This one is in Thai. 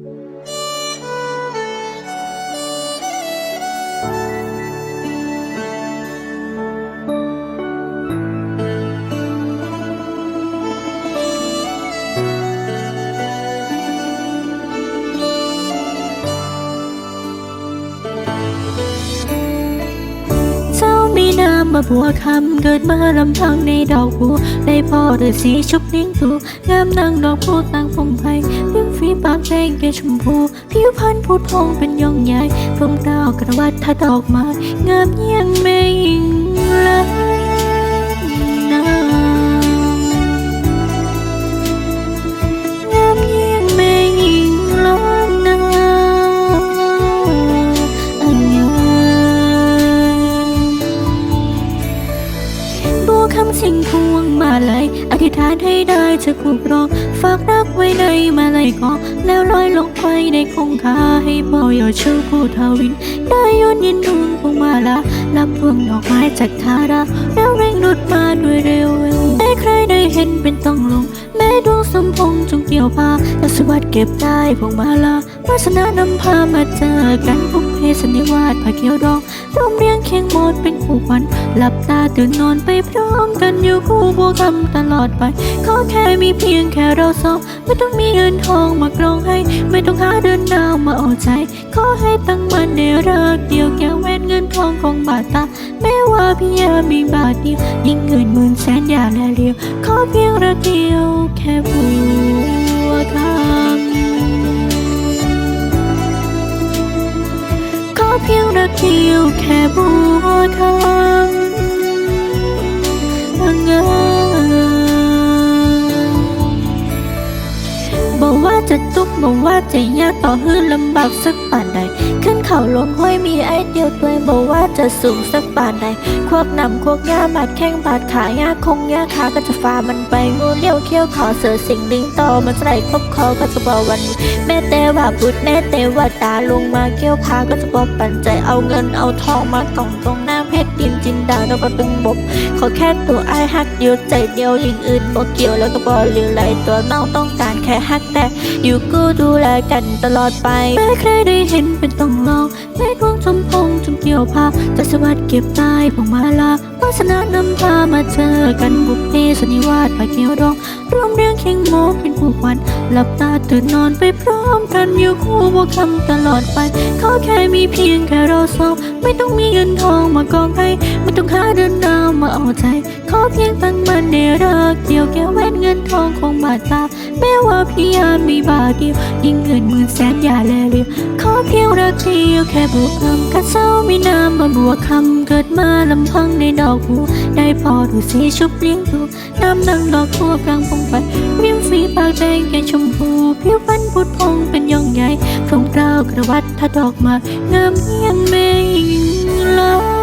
เมาบัวคำเกิดมาลำทางในดอกบัวได้พ่อฤาษีชุบนิ่งตูงามนางดอกพูต่างพงไพริมฝีปากแดงแก่ชมพูผิวพรรณพูดพองเป็นยองใหญ่พรมดาวกระวัดทัดดอกไม้งามเยี่ยงแม่หญิงล้า สิ่งพวงมาลัยอธิษฐานให้ได้จะคุ้มครองฝากรักไว้ในมาลัยกอแล้วลอยลงไปในคงคาให้พ่อยอดชูผู้ทวิน ได้ยนยินดวงพวงมาลารับพวงดอกไม้จากทาราแล้วเร่งรุดมาด้วยเร็วแม้ใครได้เห็นเป็นต้องลง แม้ดวงสมพงจงเกี่ยวพาและสวัสดเก็บได้พวงมาลา วาสนานำพามาเจอกันพุกเพสนิวาสผ้าเขียวดองร่วมเรียงเคียงโมดเป็นคู่ขวัญหลับตาตื่นนอนไปพร้อมกันอยู่คู่บัวคำตลอดไป ขอแค่มีเพียงแค่เราสองไม่ต้องมีเงินทองมากรองให้ ไม่ต้องหาเดินดาวมาเอาใจ ขอให้ตั้งมันในรักเดียวแก้วแหวนเงินทองของบาทตาแม้ว่าพียงมีบาทเดียวยิ่งเงินหมื่นแสนอย่าแลเลียวขอเพียงรักเดียวแค่บั พียงรักเดียวแค่บัวเธอ บอกว่าจะทุกข์บอกว่าจะยากต่อหื้นลำบากสักป่านใด ขึ้นเขาลงห้วยมีไอเดียวตัวบอกว่าจะสูงสักป่านใด ควบนำควบยาบาดแข้งบาดขายาคงยาขาก็จะฝ่ามันไปงูเลี้ยวเขี้ยวขอเสือสิงลิงต่อมันใส่ครบคอก็จะบอกวัน แม่แต่ว่าบุตรแม่แต่ว่าตาลงมาเกี้ยวพาก็จะบอกปันใจเอาเงินเอาทองมากล่องตรงหน้าเพชรดินจินดาแล้วก็ตึงบกขอแค่ตัวไอ้ฮักเดียวใจเดียวอย่างอื่นบอกเกี่ยวแล้วก็บอกเรือไหลตัวน้องต้องการแค่ฮักแต่อยู่กูดูแลกันตลอดไปแม้ใครได้เห็นเป็นต้องลองแม้ดวงสมพงจงเกี่ยวพาจะสวัสดเก็บใต้พวงมาลาวาสนานำพามาเจอกันบุพเพสนิวาสผ้าเขียวดองรวมเรียงเคียงโมกเป็นผู้ควันหลับตาตื่นนอนไปพร้อมกันอยู่คู่บัวคำตลอดไปขอแค่มีเพียงแค่เราสองไม่ต้องมีเงินทองมากองให้ไม่ต้องหาเดินดาวมาเอาใจ ขอเพียงตั้งมันในรักเดียวแก้วแหวนเงินทองของบาทตาแม้ว่าพี่ยานมีบาทเดียวยิ่งเงินหมื่นแสนอย่าแลเรียวขอเพียงรักเดียวแค่บวกคำกัดเศร้ามีน้ำมาบวกคำเกิดมาลำพังในดอกบัวได้พอดูสีชุบเลี้ยงดูน้ำดังดอกทั่วกลางพงไปริมฝีปากแดงแก่ชมพูผิวพรรณพุดพงเป็นยองใหญ่พรมกล้าวกระวัดทัดดอกมางามเยี่ยงแม่หญิงลา